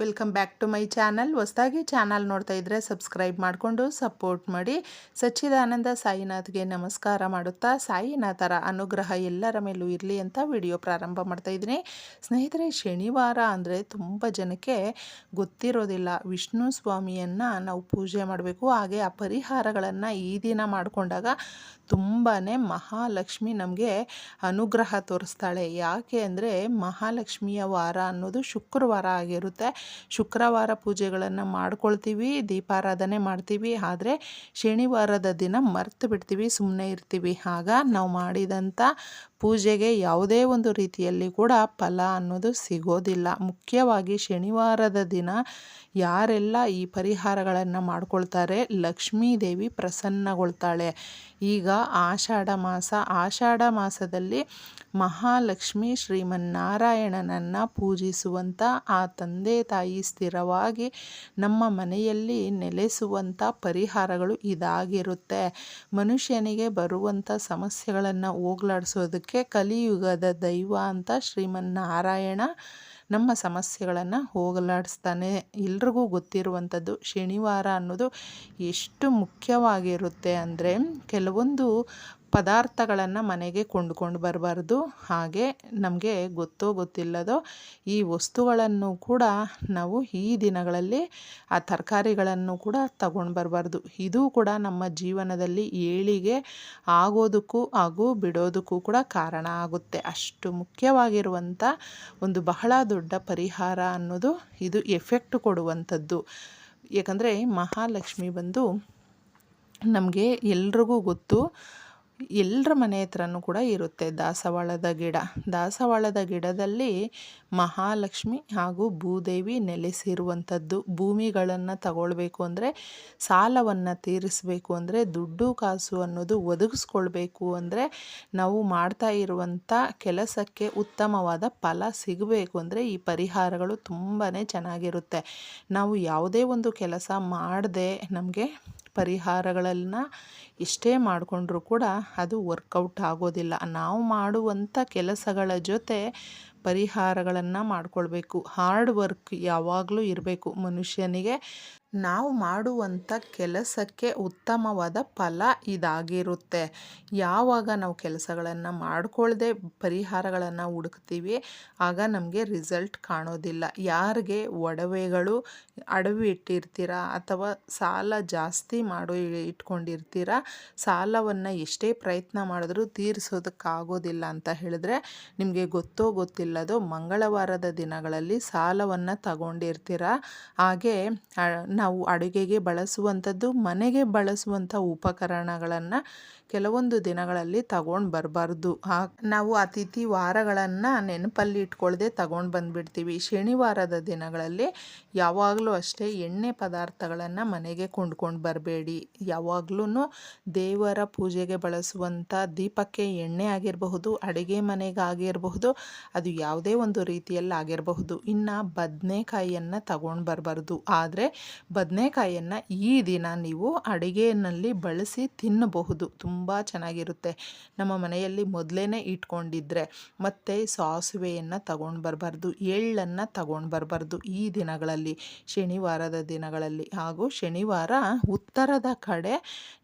Welcome back to my channel ಹೊಸದಾಗಿ channel ನೋಡ್ತಾ ಇದ್ದರೆ ಸಬ್ಸ್ಕ್ರೈಬ್ ಮಾಡಿಕೊಂಡು ಸಪೋರ್ಟ್ ಮಾಡಿ. ಸಚ್ಚಿದಾನಂದ ಸಾಯಿನಾಥ್ಗೆ ನಮಸ್ಕಾರ ಮಾಡುತ್ತಾ ಸಾಯಿನಾಥರ ಅನುಗ್ರಹ ಎಲ್ಲರ ಮೇಲೂ ಇರಲಿ ಅಂತ ವಿಡಿಯೋ ಪ್ರಾರಂಭ ಮಾಡ್ತಾ ಇದ್ದೀನಿ. ಸ್ನೇಹಿತರೆ, ಶನಿವಾರ ಅಂದರೆ ತುಂಬ ಜನಕ್ಕೆ ಗೊತ್ತಿರೋದಿಲ್ಲ. ವಿಷ್ಣು ಸ್ವಾಮಿಯನ್ನು ನಾವು ಪೂಜೆ ಮಾಡಬೇಕು. ಹಾಗೆ ಆ ಪರಿಹಾರಗಳನ್ನು ಈ ದಿನ ಮಾಡಿಕೊಂಡಾಗ ತುಂಬಾ ಮಹಾಲಕ್ಷ್ಮಿ ನಮಗೆ ಅನುಗ್ರಹ ತೋರಿಸ್ತಾಳೆ. ಯಾಕೆ ಅಂದರೆ ಮಹಾಲಕ್ಷ್ಮಿಯ ವಾರ ಅನ್ನೋದು ಶುಕ್ರವಾರ ಆಗಿರುತ್ತೆ. ಶುಕ್ರವಾರ ಪೂಜೆಗಳನ್ನು ಮಾಡ್ಕೊಳ್ತೀವಿ, ದೀಪಾರಾಧನೆ ಮಾಡ್ತೀವಿ, ಆದರೆ ಶನಿವಾರದ ದಿನ ಮರ್ತು ಬಿಡ್ತೀವಿ ಸುಮ್ಮನೆ ಇರ್ತೀವಿ. ಆಗ ನಾವು ಮಾಡಿದಂಥ ಪೂಜೆಗೆ ಯಾವುದೇ ಒಂದು ರೀತಿಯಲ್ಲಿ ಕೂಡ ಫಲ ಅನ್ನೋದು ಸಿಗೋದಿಲ್ಲ. ಮುಖ್ಯವಾಗಿ ಶನಿವಾರದ ದಿನ ಯಾರೆಲ್ಲ ಈ ಪರಿಹಾರಗಳನ್ನು ಮಾಡ್ಕೊಳ್ತಾರೆ, ಲಕ್ಷ್ಮೀ ದೇವಿ ಪ್ರಸನ್ನಗೊಳ್ತಾಳೆ. ಈಗ ಆಷಾಢ ಮಾಸ, ಆಷಾಢ ಮಾಸದಲ್ಲಿ ಮಹಾಲಕ್ಷ್ಮಿ ಶ್ರೀಮನ್ನಾರಾಯಣನನ್ನು ಪೂಜಿಸುವಂಥ ಆ ತಂದೆ ತಾಯಿ ಸ್ಥಿರವಾಗಿ ನಮ್ಮ ಮನೆಯಲ್ಲಿ ನೆಲೆಸುವಂಥ ಪರಿಹಾರಗಳು ಇದಾಗಿರುತ್ತೆ. ಮನುಷ್ಯನಿಗೆ ಬರುವಂಥ ಸಮಸ್ಯೆಗಳನ್ನು ಹೋಗ್ಲಾಡಿಸೋದಕ್ಕೆ ಕಲಿಯುಗದ ದೈವ ಅಂತ ಶ್ರೀಮನ್ನಾರಾಯಣ ನಮ್ಮ ಸಮಸ್ಯೆಗಳನ್ನು ಹೋಗಲಾಡಿಸ್ತಾನೆ. ಎಲ್ರಿಗೂ ಗೊತ್ತಿರುವಂಥದ್ದು ಶನಿವಾರ ಅನ್ನೋದು ಎಷ್ಟು ಮುಖ್ಯವಾಗಿರುತ್ತೆ ಅಂದರೆ ಕೆಲವೊಂದು ಪದಾರ್ಥಗಳನ್ನು ಮನೆಗೆ ಕೊಂಡುಕೊಂಡು ಬರಬಾರ್ದು. ಹಾಗೆ ನಮಗೆ ಗೊತ್ತೋ ಗೊತ್ತಿಲ್ಲದೋ ಈ ವಸ್ತುಗಳನ್ನು ಕೂಡ ನಾವು ಈ ದಿನಗಳಲ್ಲಿ ಆ ತರಕಾರಿಗಳನ್ನು ಕೂಡ ತಗೊಂಡು ಬರಬಾರ್ದು. ಇದು ಕೂಡ ನಮ್ಮ ಜೀವನದಲ್ಲಿ ಏಳಿಗೆ ಆಗೋದಕ್ಕೂ ಹಾಗೂ ಬಿಡೋದಕ್ಕೂ ಕೂಡ ಕಾರಣ ಆಗುತ್ತೆ. ಅಷ್ಟು ಮುಖ್ಯವಾಗಿರುವಂಥ ಒಂದು ಬಹಳ ದೊಡ್ಡ ಪರಿಹಾರ ಅನ್ನೋದು ಇದು ಎಫೆಕ್ಟ್ ಕೊಡುವಂಥದ್ದು. ಏಕೆಂದರೆ ಮಹಾಲಕ್ಷ್ಮಿ ಬಂದು ನಮಗೆ ಎಲ್ರಿಗೂ ಗೊತ್ತು ಎಲ್ಲರ ಮನೆ ಹತ್ರನೂ ಕೂಡ ಇರುತ್ತೆ ದಾಸವಾಳದ ಗಿಡ. ದಾಸವಾಳದ ಗಿಡದಲ್ಲಿ ಮಹಾಲಕ್ಷ್ಮಿ ಹಾಗೂ ಭೂದೇವಿ ನೆಲೆಸಿರುವಂಥದ್ದು. ಭೂಮಿಗಳನ್ನು ತಗೊಳ್ಬೇಕು ಅಂದರೆ ಸಾಲವನ್ನು ತೀರಿಸಬೇಕು ಅಂದರೆ ದುಡ್ಡು ಕಾಸು ಅನ್ನೋದು ಒದಗಿಸ್ಕೊಳ್ಬೇಕು ಅಂದರೆ ನಾವು ಮಾಡ್ತಾ ಇರುವಂಥ ಕೆಲಸಕ್ಕೆ ಉತ್ತಮವಾದ ಫಲ ಸಿಗಬೇಕು ಅಂದರೆ ಈ ಪರಿಹಾರಗಳು ತುಂಬಾ ಚೆನ್ನಾಗಿರುತ್ತೆ. ನಾವು ಯಾವುದೇ ಒಂದು ಕೆಲಸ ಮಾಡದೆ ನಮಗೆ ಪರಿಹಾರಗಳನ್ನು ಇಷ್ಟೇ ಮಾಡಿಕೊಂಡ್ರೂ ಕೂಡ ಅದು ವರ್ಕೌಟ್ ಆಗೋದಿಲ್ಲ. ನಾವು ಮಾಡುವಂಥ ಕೆಲಸಗಳ ಜೊತೆ ಪರಿಹಾರಗಳನ್ನು ಮಾಡಿಕೊಳ್ಬೇಕು. ಹಾರ್ಡ್ ವರ್ಕ್ ಯಾವಾಗಲೂ ಇರಬೇಕು ಮನುಷ್ಯನಿಗೆ. ನಾವು ಮಾಡುವಂಥ ಕೆಲಸಕ್ಕೆ ಉತ್ತಮವಾದ ಫಲ ಇದಾಗಿರುತ್ತೆ. ಯಾವಾಗ ನಾವು ಕೆಲಸಗಳನ್ನು ಮಾಡಿಕೊಳ್ಳದೆ ಪರಿಹಾರಗಳನ್ನು ಹುಡುಕ್ತೀವಿ, ಆಗ ನಮಗೆ ರಿಸಲ್ಟ್ ಕಾಣೋದಿಲ್ಲ. ಯಾರಿಗೆ ಒಡವೆಗಳು ಅಡವಿ ಇಟ್ಟಿರ್ತೀರ ಅಥವಾ ಸಾಲ ಜಾಸ್ತಿ ಮಾಡೋ ಇಟ್ಕೊಂಡಿರ್ತೀರ, ಸಾಲವನ್ನು ಎಷ್ಟೇ ಪ್ರಯತ್ನ ಮಾಡಿದ್ರೂ ತೀರಿಸೋದಕ್ಕಾಗೋದಿಲ್ಲ ಅಂತ ಹೇಳಿದ್ರೆ ನಿಮಗೆ ಗೊತ್ತೋ ಗೊತ್ತಿಲ್ಲದೋ ಮಂಗಳವಾರದ ದಿನಗಳಲ್ಲಿ ಸಾಲವನ್ನು ತಗೊಂಡಿರ್ತೀರ. ಹಾಗೆ ನಾವು ಅಡುಗೆಗೆ ಬಳಸುವಂಥದ್ದು ಮನೆಗೆ ಬಳಸುವಂಥ ಉಪಕರಣಗಳನ್ನು ಕೆಲವೊಂದು ದಿನಗಳಲ್ಲಿ ತಗೊಂಡು ಬರಬಾರ್ದು. ನಾವು ಅತಿಥಿ ವಾರಗಳನ್ನು ನೆನಪಲ್ಲಿ ಇಟ್ಕೊಳ್ಳದೆ ತಗೊಂಡು ಬಂದುಬಿಡ್ತೀವಿ. ಶನಿವಾರದ ದಿನಗಳಲ್ಲಿ ಯಾವಾಗಲೂ ಅಷ್ಟೇ ಎಣ್ಣೆ ಪದಾರ್ಥಗಳನ್ನು ಮನೆಗೆ ಕೊಂಡ್ಕೊಂಡು ಬರಬೇಡಿ. ಯಾವಾಗ್ಲೂ ದೇವರ ಪೂಜೆಗೆ ಬಳಸುವಂಥ ದೀಪಕ್ಕೆ ಎಣ್ಣೆ ಆಗಿರಬಹುದು, ಅಡುಗೆ ಮನೆಗಾಗಿರಬಹುದು ಅದು ಯಾವುದೇ ಒಂದು ರೀತಿಯಲ್ಲಿ ಆಗಿರಬಹುದು. ಇನ್ನು ಬದನೆಕಾಯಿಯನ್ನು ತಗೊಂಡು ಬರಬಾರ್ದು. ಆದರೆ ಬದನೆಕಾಯಿಯನ್ನು ಈ ದಿನ ನೀವು ಅಡುಗೆಯಲ್ಲಿ ಬಳಸಿ ತಿನ್ನಬಹುದು. ತುಂಬ ಚೆನ್ನಾಗಿರುತ್ತೆ. ನಮ್ಮ ಮನೆಯಲ್ಲಿ ಮೊದಲೇ ಇಟ್ಕೊಂಡಿದ್ರೆ ಮತ್ತು ಸಾಸಿವೆಯನ್ನು ತಗೊಂಡು ಬರಬಾರ್ದು, ಎಳ್ಳನ್ನು ತಗೊಂಡು ಬರಬಾರ್ದು ಈ ದಿನಗಳಲ್ಲಿ, ಶನಿವಾರದ ದಿನಗಳಲ್ಲಿ. ಹಾಗೂ ಶನಿವಾರ ಉತ್ತರದ ಕಡೆ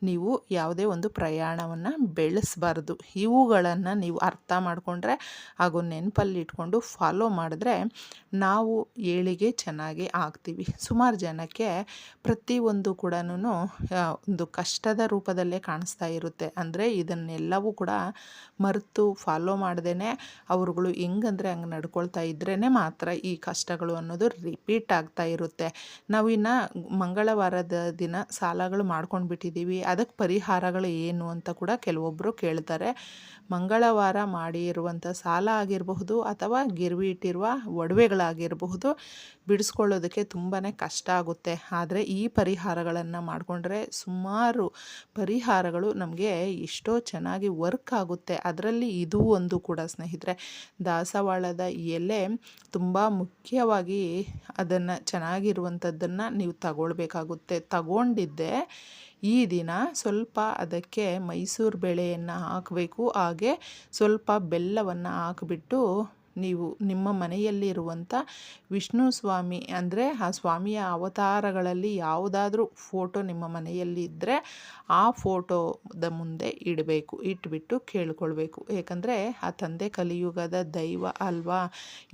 ನೀವು ಯಾವುದೇ ಒಂದು ಪ್ರಯಾಣವನ್ನು ಬೆಳೆಸಬಾರ್ದು. ಇವುಗಳನ್ನು ನೀವು ಅರ್ಥ ಮಾಡಿಕೊಂಡ್ರೆ ಹಾಗೂ ನೆನಪಲ್ಲಿ ಇಟ್ಕೊಂಡು ಫಾಲೋ ಮಾಡಿದ್ರೆ ನಾವು ಏಳಿಗೆ ಚೆನ್ನಾಗಿ ಆಗ್ತೀವಿ. ಸುಮಾರು ಜನಕ್ಕೆ ಪ್ರತಿಯೊಂದು ಕೂಡ ಒಂದು ಕಷ್ಟದ ರೂಪದಲ್ಲೇ ಕಾಣಿಸ್ತಾ ಇರುತ್ತೆ. ಅಂದರೆ ಇದನ್ನೆಲ್ಲವೂ ಕೂಡ ಮರೆತು ಫಾಲೋ ಮಾಡ್ದೇ ಅವ್ರುಗಳು ಹೆಂಗಂದರೆ ಹಂಗೆ ನಡ್ಕೊಳ್ತಾ ಇದ್ರೇ ಮಾತ್ರ ಈ ಕಷ್ಟಗಳು ಅನ್ನೋದು ರಿಪೀಟ್ ಆಗ್ತಾ ಇರುತ್ತೆ. ನಾವು ಇನ್ನು ಮಂಗಳವಾರದ ದಿನ ಸಾಲಗಳು ಮಾಡ್ಕೊಂಡು ಬಿಟ್ಟಿದ್ದೀವಿ ಅದಕ್ಕೆ ಪರಿಹಾರಗಳು ಏನು ಅಂತ ಕೂಡ ಕೆಲವೊಬ್ಬರು ಕೇಳ್ತಾರೆ. ಮಂಗಳವಾರ ಮಾಡಿ ಇರುವಂಥ ಸಾಲ ಆಗಿರಬಹುದು ಅಥವಾ ಗಿರ್ವಿ ಇಟ್ಟಿರುವ ಒಡವೆಗಳಾಗಿರಬಹುದು ಬಿಡಿಸ್ಕೊಳ್ಳೋದಕ್ಕೆ ತುಂಬಾ ಕಷ್ಟ ಆಗುತ್ತೆ. ಆದರೆ ಈ ಪರಿಹಾರಗಳನ್ನು ಮಾಡಿಕೊಂಡ್ರೆ ಸುಮಾರು ಪರಿಹಾರಗಳು ನಮಗೆ ಎಷ್ಟೋ ಚೆನ್ನಾಗಿ ವರ್ಕ್ ಆಗುತ್ತೆ. ಅದರಲ್ಲಿ ಇದು ಒಂದು ಕೂಡ ಸ್ನೇಹಿತರೆ, ದಾಸವಾಳದ ಎಲೆ ತುಂಬ ಮುಖ್ಯವಾಗಿ ಅದನ್ನು ಚೆನ್ನಾಗಿರುವಂಥದ್ದನ್ನು ನೀವು ತಗೊಳ್ಬೇಕಾಗುತ್ತೆ. ತಗೊಂಡಿದ್ದೆ, ಈ ದಿನ ಸ್ವಲ್ಪ ಅದಕ್ಕೆ ಮೈಸೂರು ಬೇಳೆಯನ್ನು ಹಾಕಬೇಕು. ಹಾಗೆ ಸ್ವಲ್ಪ ಬೆಲ್ಲವನ್ನು ಹಾಕಿಬಿಟ್ಟು ನೀವು ನಿಮ್ಮ ಮನೆಯಲ್ಲಿರುವಂಥ ವಿಷ್ಣು ಸ್ವಾಮಿ ಅಂದರೆ ಆ ಸ್ವಾಮಿಯ ಅವತಾರಗಳಲ್ಲಿ ಯಾವುದಾದ್ರೂ ಫೋಟೋ ನಿಮ್ಮ ಮನೆಯಲ್ಲಿ ಇದ್ದರೆ ಆ ಫೋಟೋದ ಮುಂದೆ ಇಡಬೇಕು, ಇಟ್ಬಿಟ್ಟು ಕೇಳ್ಕೊಳ್ಬೇಕು. ಏಕೆಂದರೆ ಆ ತಂದೆ ಕಲಿಯುಗದ ದೈವ ಅಲ್ವಾ?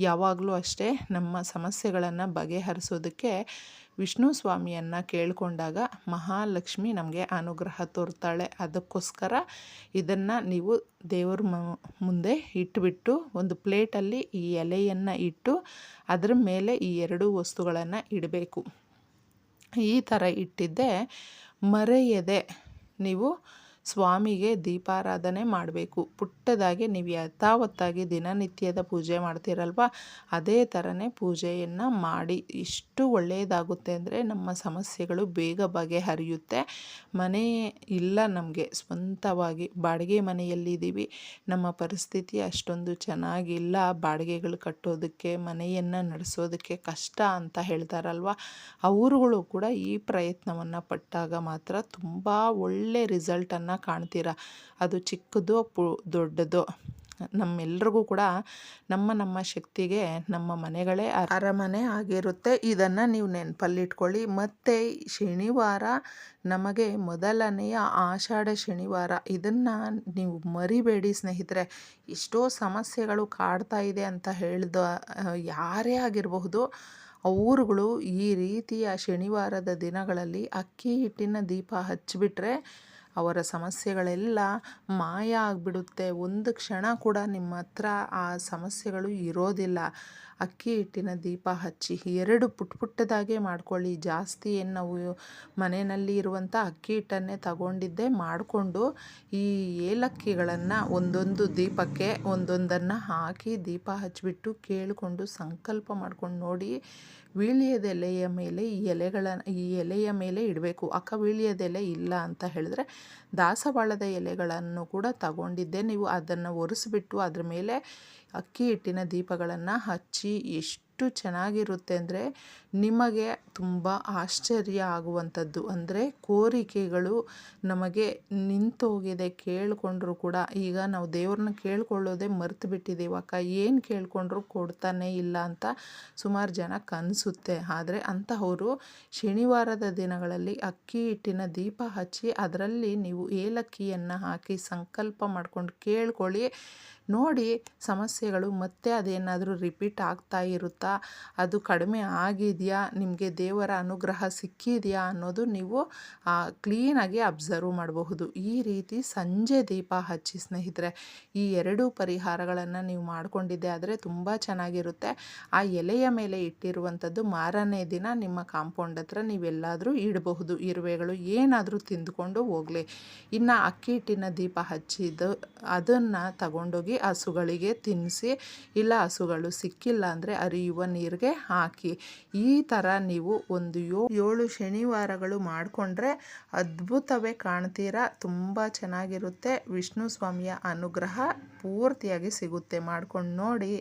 ಯಾವಾಗಲೂ ಅಷ್ಟೇ ನಮ್ಮ ಸಮಸ್ಯೆಗಳನ್ನು ಬಗೆಹರಿಸೋದಕ್ಕೆ ವಿಷ್ಣು ಸ್ವಾಮಿಯನ್ನು ಕೇಳಿಕೊಂಡಾಗ ಮಹಾಲಕ್ಷ್ಮಿ ನಮಗೆ ಅನುಗ್ರಹ ತೋರ್ತಾಳೆ. ಅದಕ್ಕೋಸ್ಕರ ಇದನ್ನು ನೀವು ದೇವರ ಮುಂದೆ ಇಟ್ಬಿಟ್ಟು ಒಂದು ಪ್ಲೇಟಲ್ಲಿ ಈ ಎಲೆಯನ್ನು ಇಟ್ಟು ಅದರ ಮೇಲೆ ಈ ಎರಡು ವಸ್ತುಗಳನ್ನು ಇಡಬೇಕು. ಈ ಥರ ಇಟ್ಟಿದ್ದೆ, ಮರೆಯದೆ ನೀವು ಸ್ವಾಮಿಗೆ ದೀಪಾರಾಧನೆ ಮಾಡಬೇಕು. ಪುಟ್ಟದಾಗಿ ನೀವು ಯಥಾವತ್ತಾಗಿ ದಿನನಿತ್ಯದ ಪೂಜೆ ಮಾಡ್ತೀರಲ್ವ? ಅದೇ ಥರನೇ ಪೂಜೆಯನ್ನು ಮಾಡಿ. ಇಷ್ಟು ಒಳ್ಳೆಯದಾಗುತ್ತೆ ಅಂದರೆ ನಮ್ಮ ಸಮಸ್ಯೆಗಳು ಬೇಗ ಬಗೆಹರಿಯುತ್ತೆ. ಮನೆ ಇಲ್ಲ ನಮಗೆ. ಸ್ವಂತವಾಗಿ ಬಾಡಿಗೆ ಮನೆಯಲ್ಲಿದ್ದೀವಿ. ನಮ್ಮ ಪರಿಸ್ಥಿತಿ ಅಷ್ಟೊಂದು ಚೆನ್ನಾಗಿಲ್ಲ. ಬಾಡಿಗೆಗಳು ಕಟ್ಟೋದಕ್ಕೆ, ಮನೆಯನ್ನು ನಡೆಸೋದಕ್ಕೆ ಕಷ್ಟ ಅಂತ ಹೇಳ್ತಾರಲ್ವ? ಅವರುಗಳು ಕೂಡ ಈ ಪ್ರಯತ್ನವನ್ನು ಪಟ್ಟಾಗ ಮಾತ್ರ ತುಂಬ ಒಳ್ಳೆ ರಿಸಲ್ಟನ್ನು ಕಾಣ್ತೀರಾ? ಅದು ಚಿಕ್ಕದೋ, ಪು, ದೊಡ್ಡದೋ? ನಮ್ಮೆಲ್ರಿಗೂ ಕೂಡ ನಮ್ಮ ನಮ್ಮ ಶಕ್ತಿಗೆ, ನಮ್ಮ ಮನೆಗಳೇ ಅರಮನೆ ಆಗಿರುತ್ತೆ. ಇದನ್ನು ನೀವು ನೆನಪಲ್ಲಿಟ್ಕೊಳ್ಳಿ. ಮತ್ತು ಶನಿವಾರ ನಮಗೆ ಮೊದಲನೆಯ ಆಷಾಢ ಶನಿವಾರ. ಇದನ್ನು ನೀವು ಮರಿಬೇಡಿ ಸ್ನೇಹಿತರೆ. ಎಷ್ಟೋ ಸಮಸ್ಯೆಗಳು ಕಾಡ್ತಾ ಇದೆ ಅಂತ ಹೇಳಿದ, ಯಾರೇ ಆಗಿರಬಹುದು ಊರುಗಳು ಈ ರೀತಿಯ ಶನಿವಾರದ ದಿನಗಳಲ್ಲಿ ಅಕ್ಕಿ ಹಿಟ್ಟಿನ ದೀಪ ಹಚ್ಚಿಬಿಟ್ರೆ ಅವರ ಸಮಸ್ಯೆಗಳೆಲ್ಲ ಮಾಯ ಆಗಿಬಿಡುತ್ತೆ. ಒಂದು ಕ್ಷಣ ಕೂಡ ನಿಮ್ಮ ಹತ್ರ ಆ ಸಮಸ್ಯೆಗಳು ಇರೋದಿಲ್ಲ. ಅಕ್ಕಿ ಹಿಟ್ಟಿನ ದೀಪ ಹಚ್ಚಿ ಎರಡು ಪುಟ್ ಪುಟ್ಟದಾಗೆ ಮಾಡ್ಕೊಳ್ಳಿ. ಜಾಸ್ತಿ ಏನು ನಾವು ಮನೆಯಲ್ಲಿ ಇರುವಂಥ ಅಕ್ಕಿ ಹಿಟ್ಟನ್ನೇ ತಗೊಂಡಿದ್ದೆ ಮಾಡಿಕೊಂಡು ಈ ಏಲಕ್ಕಿಗಳನ್ನು ಒಂದೊಂದು ದೀಪಕ್ಕೆ ಒಂದೊಂದನ್ನು ಹಾಕಿ ದೀಪ ಹಚ್ಚಿಬಿಟ್ಟು ಕೇಳಿಕೊಂಡು ಸಂಕಲ್ಪ ಮಾಡ್ಕೊಂಡು ನೋಡಿ ವೀಳ್ಯದೆಲೆಯ ಮೇಲೆ ಈ ಎಲೆಗಳ, ಈ ಎಲೆಯ ಮೇಲೆ ಇಡಬೇಕು. ಅಕ್ಕ ವೀಳ್ಯದೆಲೆ ಇಲ್ಲ ಅಂತ ಹೇಳಿದ್ರೆ ದಾಸವಾಳದ ಎಲೆಗಳನ್ನು ಕೂಡ ತಗೊಂಡಿದ್ದೆ. ನೀವು ಅದನ್ನು ಒರೆಸಿಬಿಟ್ಟು ಅದ್ರ ಮೇಲೆ ಅಕ್ಕಿ ಹಿಟ್ಟಿನ ದೀಪಗಳನ್ನು ಹಚ್ಚಿ ಎಷ್ಟು ಚೆನ್ನಾಗಿರುತ್ತೆ ಅಂದರೆ ನಿಮಗೆ ತುಂಬ ಆಶ್ಚರ್ಯ ಆಗುವಂಥದ್ದು. ಅಂದರೆ ಕೋರಿಕೆಗಳು ನಮಗೆ ನಿಂತೋಗಿದೆ ಕೇಳಿಕೊಂಡ್ರು ಕೂಡ. ಈಗ ನಾವು ದೇವ್ರನ್ನ ಕೇಳ್ಕೊಳ್ಳೋದೇ ಮರೆತು ಬಿಟ್ಟಿದ್ದೀವಿ ಅಕ್ಕ. ಏನು ಕೇಳಿಕೊಂಡ್ರು ಕೊಡ್ತಾನೆ ಇಲ್ಲ ಅಂತ ಸುಮಾರು ಜನ ಕನಿಸುತ್ತೆ ಆದರೆ ಅಂತಹವರು ಶನಿವಾರದ ದಿನಗಳಲ್ಲಿ ಅಕ್ಕಿ ಹಿಟ್ಟಿನ ದೀಪ ಹಚ್ಚಿ ಅದರಲ್ಲಿ ನೀವು ಏಲಕ್ಕಿಯನ್ನು ಹಾಕಿ ಸಂಕಲ್ಪ ಮಾಡ್ಕೊಂಡು ಕೇಳ್ಕೊಳ್ಳಿ. ನೋಡಿ ಸಮಸ್ಯೆಗಳು ಮತ್ತೆ ಅದೇನಾದರೂ ರಿಪೀಟ್ ಆಗ್ತಾ ಇರುತ್ತಾ? ಅದು ಕಡಿಮೆ ಆಗಿದೆಯಾ? ನಿಮಗೆ ದೇವರ ಅನುಗ್ರಹ ಸಿಕ್ಕಿದೆಯಾ ಅನ್ನೋದು ನೀವು ಕ್ಲೀನಾಗಿ ಅಬ್ಸರ್ವ್ ಮಾಡಬಹುದು. ಈ ರೀತಿ ಸಂಜೆ ದೀಪ ಹಚ್ಚಿ ಸ್ನೇಹಿತರೆ, ಈ ಎರಡೂ ಪರಿಹಾರಗಳನ್ನು ನೀವು ಮಾಡಿಕೊಂಡಿದ್ದೆ ಆದರೆ ತುಂಬ ಚೆನ್ನಾಗಿರುತ್ತೆ. ಆ ಎಲೆಯ ಮೇಲೆ ಇಟ್ಟಿರುವಂಥದ್ದು ಮಾರನೇ ದಿನ ನಿಮ್ಮ ಕಾಂಪೌಂಡ್ ಹತ್ರ ನೀವೆಲ್ಲಾದರೂ ಇಡಬಹುದು. ಇರುವೆಗಳು ಏನಾದರೂ ತಿಂದುಕೊಂಡು ಹೋಗಲಿ. ಇನ್ನು ಅಕ್ಕಿ ಹಿಟ್ಟಿನ ದೀಪ ಹಚ್ಚಿದ್ದು ಅದನ್ನು ತಗೊಂಡೋಗಿ ಹಸುಗಳಿಗೆ ತಿನ್ನಿಸಿ, ಇಲ್ಲ ಹಸುಗಳು ಸಿಕ್ಕಿಲ್ಲ ಅಂದರೆ ಅರಿಯುವ ನೀರಿಗೆ ಹಾಕಿ. ಈ ಥರ ನೀವು ಒಂದು ಏಳು ಶನಿವಾರಗಳು ಮಾಡಿಕೊಂಡ್ರೆ ಅದ್ಭುತವೇ ಕಾಣ್ತೀರಾ? ತುಂಬ ಚೆನ್ನಾಗಿರುತ್ತೆ. ವಿಷ್ಣು ಸ್ವಾಮಿಯ ಅನುಗ್ರಹ ಪೂರ್ತಿಯಾಗಿ ಸಿಗುತ್ತೆ. ಮಾಡ್ಕೊಂಡು ನೋಡಿ.